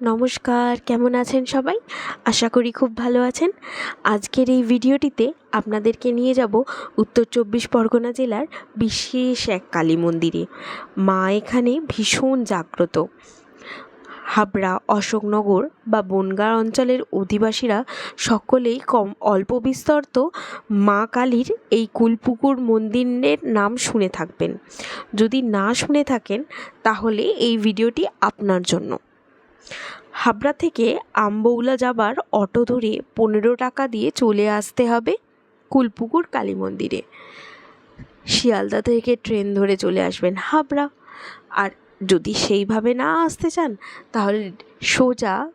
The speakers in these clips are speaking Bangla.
নমস্কার, কেমন আছেন সবাই? আশা করি খুব ভালো আছেন। আজকের এই ভিডিওটিতে আপনাদেরকে নিয়ে যাব উত্তর চব্বিশ পরগনা জেলার বিশেষ এক কালী মন্দিরে। মা এখানে ভীষণ জাগ্রত। হাবড়া, অশোকনগর বা বনগাঁ অঞ্চলের অধিবাসীরা সকলেই কম অল্প বিস্তর তো মা কালীর এই কুলপুকুর মন্দিরের নাম শুনে থাকবেন। যদি না শুনে থাকেন, তাহলে এই ভিডিওটি আপনার জন্য। হাবড়া থেকে আমবৌলা যাবার অটো ধরে পনেরো টাকা দিয়ে চলে আসতে হবে কুলপুকুর কালী মন্দিরে। শিয়ালদা থেকে ট্রেন ধরে চলে আসবেন হাবড়া। আর যদি সেইভাবে না আসতে চান, তাহলে সোজা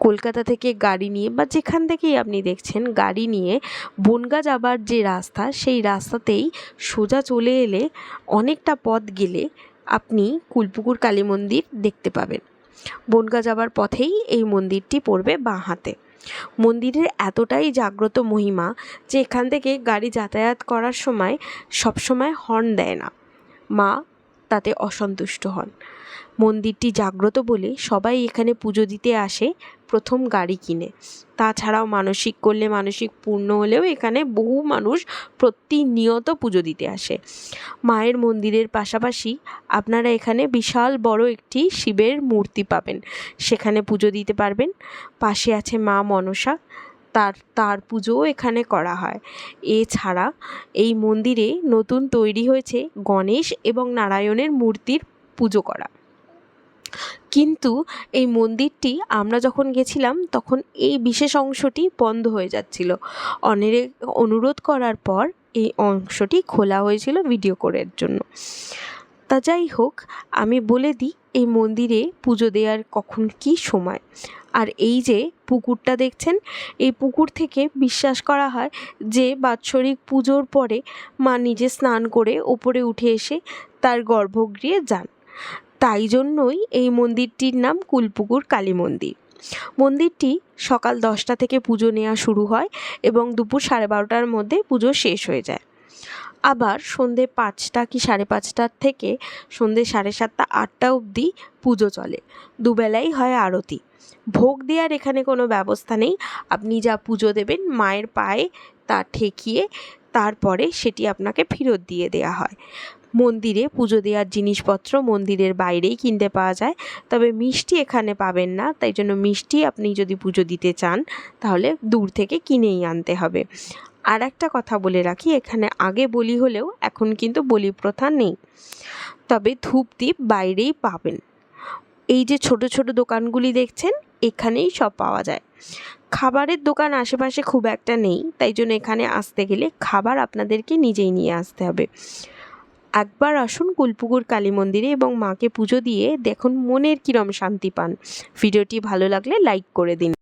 কলকাতা থেকে গাড়ি নিয়ে বা যেখান থেকেই আপনি দেখছেন গাড়ি নিয়ে বনগাঁ যাবার যে রাস্তা, সেই রাস্তাতেই সোজা চলে এলে অনেকটা পথ গেলে আপনি কুলপুকুর কালী মন্দির দেখতে পাবেন। বনগাঁ যাবার পথেই এই মন্দিরটি পড়বে বাঁ হাতে। মন্দিরের এতটাই জাগ্রত মহিমা যে এখান থেকে গাড়ি যাতায়াত করার সময় সবসময় হর্ন দেয় না। মা তাতে অসন্তুষ্ট হন। মন্দিরটি জাগ্রত বলে সবাই এখানে পুজো দিতে আসে, প্রথম গাড়ি কিনে। তাছাড়াও মানসিক করলে মানসিক পূর্ণ হলেও এখানে বহু মানুষ প্রতিনিয়ত পুজো দিতে আসে। মায়ের মন্দিরের পাশাপাশি আপনারা এখানে বিশাল বড় একটি শিবের মূর্তি পাবেন। সেখানে পুজো দিতে পারবেন। পাশে আছে মা মনসা। তার তার পুজোও এখানে করা হয়। এছাড়া এই মন্দিরে নতুন তৈরি হয়েছে গণেশ এবং নারায়ণের মূর্তির পুজো করা। কিন্তু এই মন্দিরটি আমরা যখন গেছিলাম, তখন এই বিশেষ অংশটি বন্ধ হয়ে যাচ্ছিল। অনেরে অনুরোধ করার পর এই অংশটি খোলা হয়েছিল ভিডিও করার জন্য। তা যাই হোক, আমি বলে দিই, এই মন্দিরে পুজো দেওয়ার কখন কী সময়? আর এই যে পুকুরটা দেখছেন, এই পুকুর থেকে বিশ্বাস করা হয় যে বাৎসরিক পুজোর পরে মা নিজে স্নান করে ওপরে উঠে এসে তার গর্ভগৃহে যান। তাই জন্যই এই মন্দিরটির নাম কুলপুকুর কালী মন্দির। মন্দিরটি সকাল দশটা থেকে পুজো নেওয়া শুরু হয় এবং দুপুর সাড়ে বারোটার মধ্যে পুজো শেষ হয়ে যায়। আবার সন্ধে পাঁচটা কি সাড়ে পাঁচটার থেকে সন্ধে সাড়ে সাতটা, আটটা অবধি পুজো চলে। দুবেলাই হয় আরতি। ভোগ দেওয়ার এখানে কোনো ব্যবস্থা নেই। আপনি যা পুজো দেবেন, মায়ের পায়ে তা ঠেকিয়ে তারপরে সেটি আপনাকে ফেরত দিয়ে দেওয়া হয়। মন্দিরে পুজো দেওয়ার জিনিসপত্র মন্দিরের বাইরেই কিনতে পাওয়া যায়। তবে মিষ্টি এখানে পাবেন না, তাই জন্য মিষ্টি আপনি যদি পুজো দিতে চান, তাহলে দূর থেকে কিনেই আনতে হবে। আর একটা কথা বলে রাখি, এখানে আগে বলি হলেও এখন কিন্তু বলি প্রথা নেই। তবে ধূপ দ্বীপ বাইরেই পাবেন। এই যে ছোট ছোট দোকানগুলি দেখছেন, এখানেই সব পাওয়া যায়। খাবারের দোকান আশেপাশে খুব একটা নেই, তাই জন্য এখানে আসতে গেলে খাবার আপনাদেরকে নিজেই নিয়ে আসতে হবে। একবার আসুন কুলপুকুর কালী মন্দিরে এবং মাকে পুজো দিয়ে দেখুন মনের কিরম শান্তি পান। ভিডিওটি ভালো লাগলে লাইক করে দিন।